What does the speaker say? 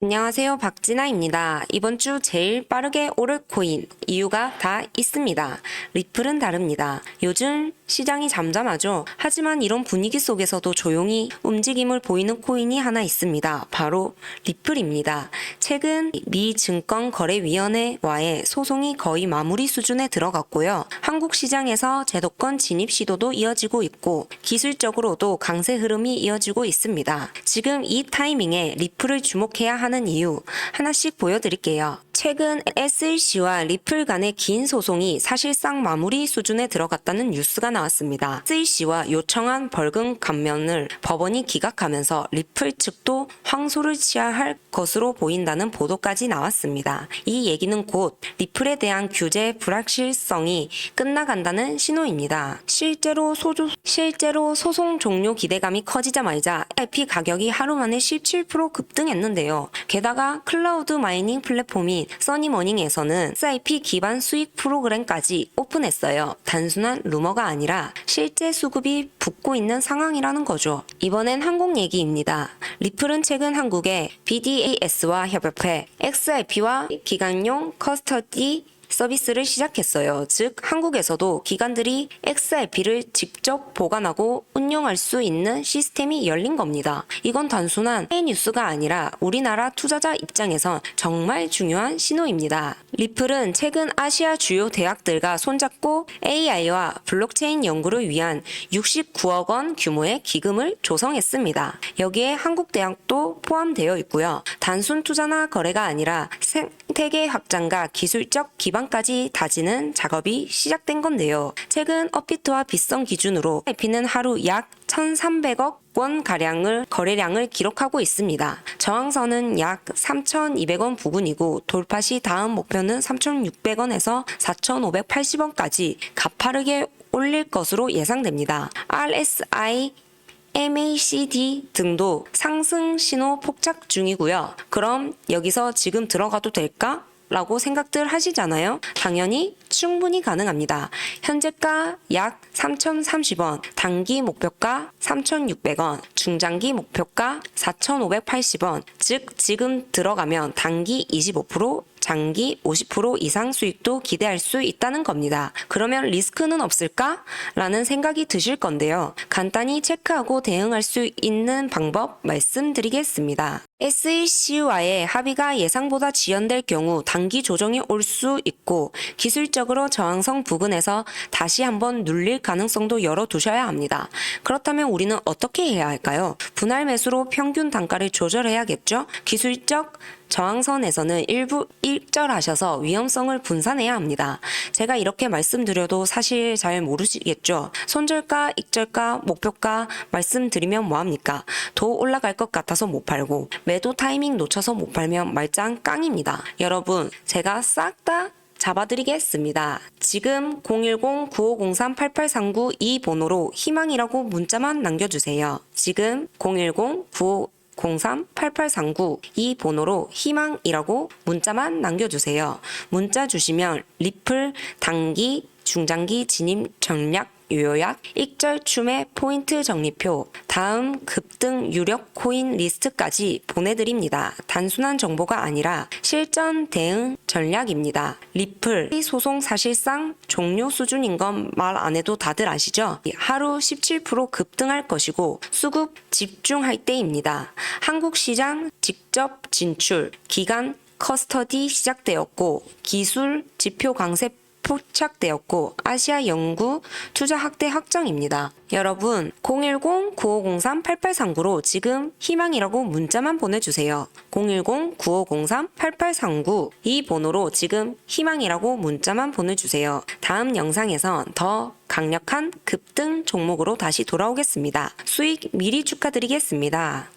안녕하세요. 박진아입니다. 이번 주 제일 빠르게 오를 코인 이유가 다 있습니다. 리플은 다릅니다. 요즘 시장이 잠잠하죠. 하지만 이런 분위기 속에서도 조용히 움직임을 보이는 코인이 하나 있습니다. 바로 리플입니다. 최근 미 증권거래위원회와의 소송이 거의 마무리 수준에 들어갔고요. 한국 시장에서 제도권 진입 시도도 이어지고 있고 기술적으로도 강세 흐름이 이어지고 있습니다. 지금 이 타이밍에 리플을 주목해야 하는 이유 하나씩 보여드릴게요. 최근 SEC와 리플 간의 긴 소송이 사실상 마무리 수준에 들어갔다는 뉴스가 나왔습니다. SEC와 요청한 벌금 감면을 법원이 기각하면서 리플 측도 항소를 취하할 것으로 보인다는 보도까지 나왔습니다. 이 얘기는 곧 리플에 대한 규제 불확실성이 끝나간다는 신호입니다. 실제로 소조, 실제로 소송 종료 기대감이 커지자마자 IP 가격이 하루 만에 17% 급등했는데요. 게다가 클라우드 마이닝 플랫폼인 써니머닝에서는 SIP 기반 수익 프로그램까지 오픈했어요. 단순한 루머가 아니라 실제 수급이 붙고 있는 상황이라는 거죠. 이번엔 한국 얘기입니다. 리플은 최근 한국에 BDAS와 협업해 XIP와 기간용 커스터디 서비스를 시작했어요. 즉, 한국에서도 기관들이 XRP를 직접 보관하고 운영할 수 있는 시스템이 열린 겁니다. 이건 단순한 해외 뉴스가 아니라 우리나라 투자자 입장에선 정말 중요한 신호입니다. 리플은 최근 아시아 주요 대학들과 손잡고 AI와 블록체인 연구를 위한 69억 원 규모의 기금을 조성했습니다. 여기에 한국 대학도 포함되어 있고요. 단순 투자나 거래가 아니라 생태계 확장과 기술적 기반 까지 다지는 작업이 시작된 건데요. 최근 업비트와 빗성 기준으로 IP는 하루 약 1,300억 원 가량을 거래량을 기록하고 있습니다. 저항선은 약 3,200원 부근이고 돌파 시 다음 목표는 3,600원에서 4,580원까지 가파르게 올릴 것으로 예상됩니다. RSI MACD 등도 상승 신호 폭착 중이고요. 그럼 여기서 지금 들어가도 될까? 라고 생각들 하시잖아요. 당연히 충분히 가능합니다. 현재가 약 3,030원, 단기 목표가 3,600원, 중장기 목표가 4,580원. 즉, 지금 들어가면 단기 25%, 장기 50% 이상 수익도 기대할 수 있다는 겁니다. 그러면 리스크는 없을까? 라는 생각이 드실 건데요. 간단히 체크하고 대응할 수 있는 방법 말씀드리겠습니다. SEC와의 합의가 예상보다 지연될 경우 단기 조정이 올 수 있고 기술적으로 저항성 부근에서 다시 한번 눌릴 가능성도 열어두셔야 합니다. 그렇다면 우리는 어떻게 해야 할까요? 분할 매수로 평균 단가를 조절해야겠죠? 기술적 저항선에서는 일부 일절하셔서 위험성을 분산해야 합니다. 제가 이렇게 말씀드려도 사실 잘 모르시겠죠? 손절가, 익절가, 목표가 말씀드리면 뭐합니까? 더 올라갈 것 같아서 못 팔고 매도 타이밍 놓쳐서 못 팔면 말짱 깡입니다. 여러분, 제가 싹 다 잡아드리겠습니다. 지금 010-9503-8839 이 번호로 희망이라고 문자만 남겨주세요. 지금 010-95 03-8839 이 번호로 희망이라고 문자만 남겨주세요. 문자 주시면 리플 단기 중장기 진입 전략 요약, 익절 춤의 포인트 정리표, 다음 급등 유력 코인 리스트까지 보내드립니다. 단순한 정보가 아니라 실전 대응 전략입니다. 리플 소송 사실상 종료 수준인 건 말 안 해도 다들 아시죠? 하루 17% 급등할 것이고 수급 집중할 때입니다. 한국 시장 직접 진출, 기간 커스터디 시작되었고 기술 지표 강세 포착되었고 아시아 연구 투자 확대 확정입니다. 여러분 010-9503-8839로 지금 희망이라고 문자만 보내주세요. 010-9503-8839 이 번호로 지금 희망이라고 문자만 보내주세요. 다음 영상에선 더 강력한 급등 종목으로 다시 돌아오겠습니다. 수익 미리 축하드리겠습니다.